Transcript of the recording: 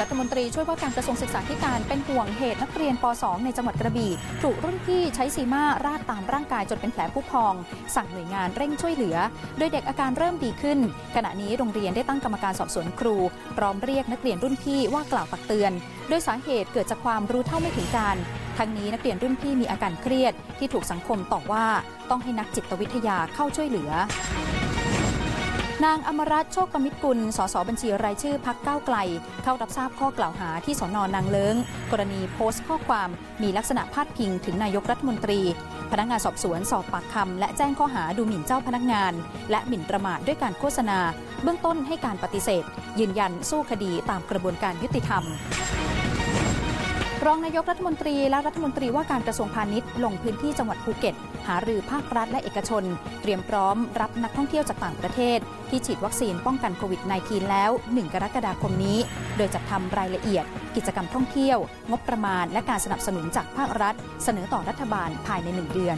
รัฐมนตรีช่วยว่าการกระทรวงศึกษาธิการเป็นห่วงเหตุนักเรียนป .2 ในจังหวัดกระบี่ ถูกรุ่นพี่ใช้ซีมาราดตามร่างกายจนเป็นแผลผู้พอง สั่งหน่วยงานเร่งช่วยเหลือ โดยเด็กอาการเริ่มดีขึ้น ขณะนี้โรงเรียนได้ตั้งกรรมการสอบสวนครูพร้อมเรียกนักเรียนรุ่นพี่ว่ากล่าวตักเตือน โดยสาเหตุเกิดจากความรู้เท่าไม่ถึงการทั้งนี้นักเรียนรุ่นพี่มีอาการเครียดที่ถูกสังคมต่อว่าต้องให้นักจิตวิทยาเข้าช่วยเหลือ นางอมรัตน์โชคกมิตรกุล สสบัญชีรายชื่อพักก้าวไกล เข้ารับทราบข้อกล่าวหาที่สนนางเลิงกรณีโพสต์ข้อความมีลักษณะพาดพิงถึงนายกรัฐมนตรี พนักงานสอบสวนสอบปากคำและแจ้งข้อหาดูหมิ่นเจ้าพนักงาน และหมิ่นประมาทด้วยการโฆษณา เบื้องต้นให้การปฏิเสธ ยืนยันสู้คดีตามกระบวนการยุติธรรม รองนายกรัฐมนตรีและรัฐมนตรีว่าการกระทรวงพาณิชย์ ลงพื้นที่จังหวัดภูเก็ต หารือภาครัฐและเอกชน เตรียมพร้อมรับนักท่องเที่ยวจากต่างประเทศ ที่ฉีดวัคซีนป้องกันโควิด -19 แล้ว 1 กรกฎาคมนี้ โดยจัดทำรายละเอียด กิจกรรมท่องเที่ยว งบประมาณ และการสนับสนุนจากภาครัฐ เสนอต่อรัฐบาลภายใน 1 เดือน